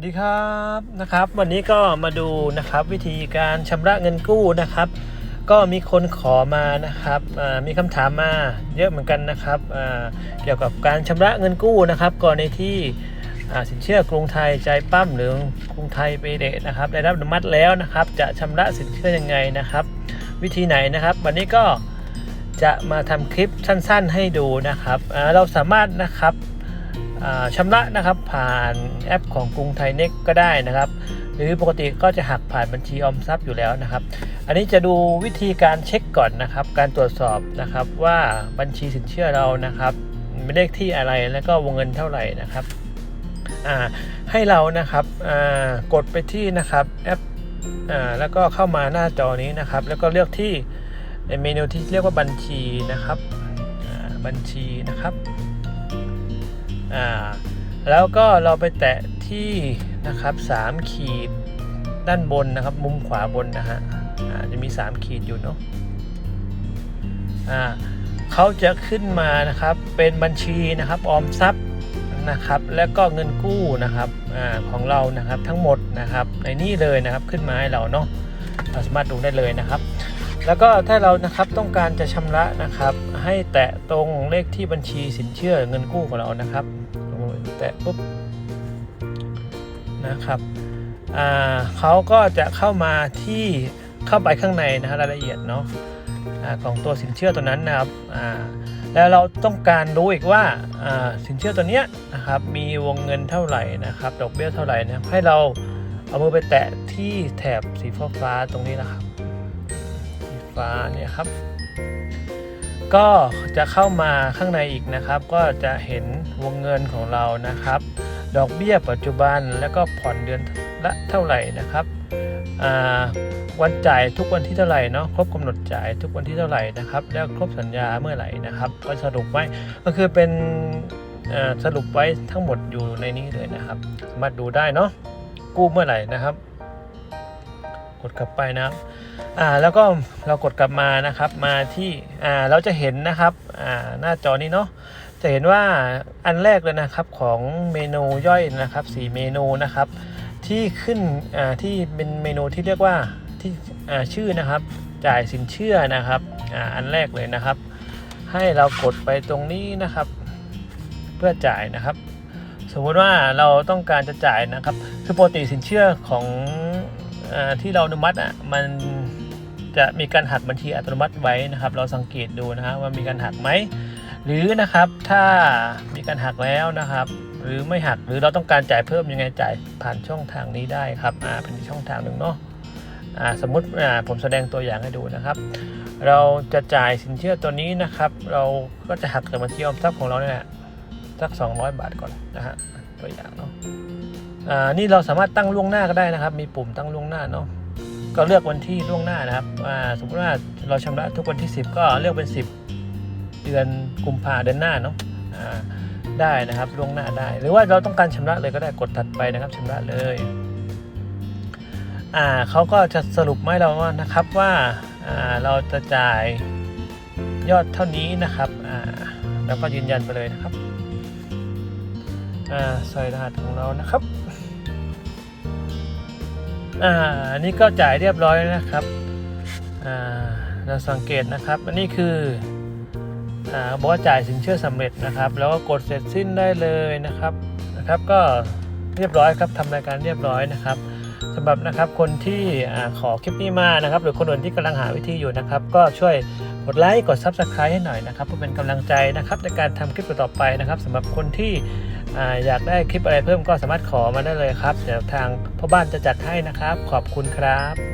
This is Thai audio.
สวัสดีครับนะครับ วันนี้ก็มาดูนะครับวิธีการชำระเงินกู้นะครับ ก็มีคนขอมานะครับมีคำถามมาเยอะเหมือนกันนะครับเกี่ยวกับการชำระเงินกู้นะครับกรณีที่สินเชื่อกรุงไทยใจปั้มหรือกรุงไทยเปเดนะครับได้รับอนุมัติแล้วนะครับ จะชำระสินเชื่อยังไงนะครับ วิธีไหนนะครับ วันนี้ก็จะมาทำคลิปสั้น ๆ ให้ดูนะครับเราสามารถนะครับ ชำระนะครับผ่านแอปของกรุงไทยเน็กก็ได้นะครับ หรือปกติก็จะหักผ่านบัญชีออมทรัพย์อยู่แล้วนะครับ อันนี้จะดูวิธีการเช็คก่อนนะครับ การตรวจสอบนะครับว่าบัญชีสินเชื่อเรานะครับมีเลขที่อะไรแล้วก็วงเงินเท่าไหร่นะครับให้เรานะครับกดไปที่นะครับแอปอแล้วก็เข้ามาหน้าจอนี้นะครับ แล้วก็เลือกที่เมนูที่เรียกว่าบัญชีนะครับบัญชีนะครับ แล้วก็เราไปแตะที่นะครับ3ขีดด้านบนนะครับ มุมขวาบนนะฮะจะมี 3 ขีดอยู่เนาะเขาจะขึ้นมานะครับเป็นบัญชีนะครับออมทรัพย์นะครับแล้วก็เงินกู้นะครับอของเรานะครับทั้งหมดนะครับในนี่เลยนะครับขึ้นมาให้เราเนาะเราสามารถดูได้เลยนะครับ แล้วก็ถ้าเรานะครับต้องการจะชำระนะครับ ให้แตะตรงเลขที่บัญชีสินเชื่อเงินกู้ของเรานะครับ แตะปุ๊บนะครับเขาก็จะเข้ามาที่เข้าไปข้างในนะฮะรายละเอียดเนาะอ่าของตัวสินเชื่อตัวนั้นนะครับแล้วเราต้องการรู้อีกว่าสินเชื่อตัวเนี้ยนะครับมีวงเงินเท่าไหร่นะครับดอกเบี้ยเท่าไหร่นะให้เราเอามือไปแตะที่แถบสีฟ้าๆตรงนี้นะครับสีฟ้าเนี่ยครับ ก็จะเข้ามาข้างในอีกนะครับ ก็จะเห็น วงเงินของเรานะครับ ดอกเบี้ยปัจจุบันแล้วก็ผ่อนเดือนละเท่าไหร่นะครับอ่าวันจ่ายทุกวันที่เท่าไหร่เนาะครบกำหนดจ่ายทุกวันที่เท่าไหร่นะครับ แล้วครบสัญญาเมื่อไหร่นะครับก็สรุปไว้ก็คือเป็นอ่อสรุปไว้ทั้งหมดอยู่ในนี้เลยนะครับ สามารถดูได้เนาะกู้เมื่อไหร่นะครับ กดกลับไปนะครับอ่าแล้วก็เรากดกลับมานะครับมาที่อ่าเราจะเห็นนะครับอ่าหน้าจอนี้เนาะ จะเห็นว่าอันแรกเลยนะครับของเมนูย่อยนะครับสีเมนูนะครับ ที่ขึ้นอ่าที่เป็นเมนูที่เรียกว่าที่อ่าชื่อนะครับจ่ายสินเชื่อนะครับอ่าอันแรกเลยนะครับ ให้เรากดไปตรงนี้นะครับ เพื่อจ่ายนะครับ สมมติว่าเราต้องการจะจ่ายนะครับ คือปกติสินเชื่อของอาที่เราอนุมัติอะมันจะมีการหักบัญชีอัตโนมัติไว้นะครับ เราสังเกตดูนะฮะว่ามีการหักไหม หรือนะครับถ้ามีการหักแล้วนะครับ หรือไม่หักหรือเราต้องการจ่ายเพิ่มยังไงจ่ายผ่านช่องทางนี้ได้ครับอ่าเป็นช่องทางหนึ่งเนาะอ่าสมมุติอ่าผมแสดงตัวอย่างให้ดูนะครับ เราจะจ่ายสินเชื่อตัวนี้นะครับ เราก็จะหักจากบัญชีออมทรัพย์ของเราเนี่ยสัก 200 บาทก่อนนะฮะตัวอย่างเนาะอ่านี่เราสามารถตั้งล่วงหน้าก็ได้นะครับ มีปุ่มตั้งล่วงหน้าเนาะก็เลือกวันที่ล่วงหน้านะครับอ่าสมมติว่าเราชำระทุกวันที่ 10 ก็เลือกเป็น 10 ดือนกุมภาเดือนหน้าเนาะได้นะครับล่วงหน้าได้ หรือว่าเราต้องการชำระเลยก็ได้กดถัดไปนะครับชำระเลยอ่าเขาก็จะสรุปให้เราว่านะครับว่าอ่าเราจะจ่ายยอดเท่านี้นะครับอ่าแล้วก็ยืนยันไปเลยนะครับอ่าใส่รหัสของเรานะครับอ่าอันนี้ก็จ่ายเรียบร้อยนะครับอ่าเราสังเกตนะครับอันนี้คือ บอกว่าจ่ายสินเชื่อสำเร็จนะครับ แล้วก็กดเสร็จสิ้นได้เลยนะครับนะครับ ก็เรียบร้อยครับทำรายการเรียบร้อยนะครับสำหรับนะครับคนที่ขอคลิปนี้มานะครับ หรือคนอื่นที่กำลังหาวิธีอยู่นะครับ ก็ช่วยกดไลค์กด Subscribe ให้หน่อยนะครับเพื่อเป็นกำลังใจนะครับในการทำคลิปต่อไปนะครับสำหรับคนที่อ่าอยากได้คลิปอะไรเพิ่มก็สามารถขอมาได้เลยครับเดี๋ยวทางพ่อบ้านจะจัดให้นะครับ ขอบคุณครับ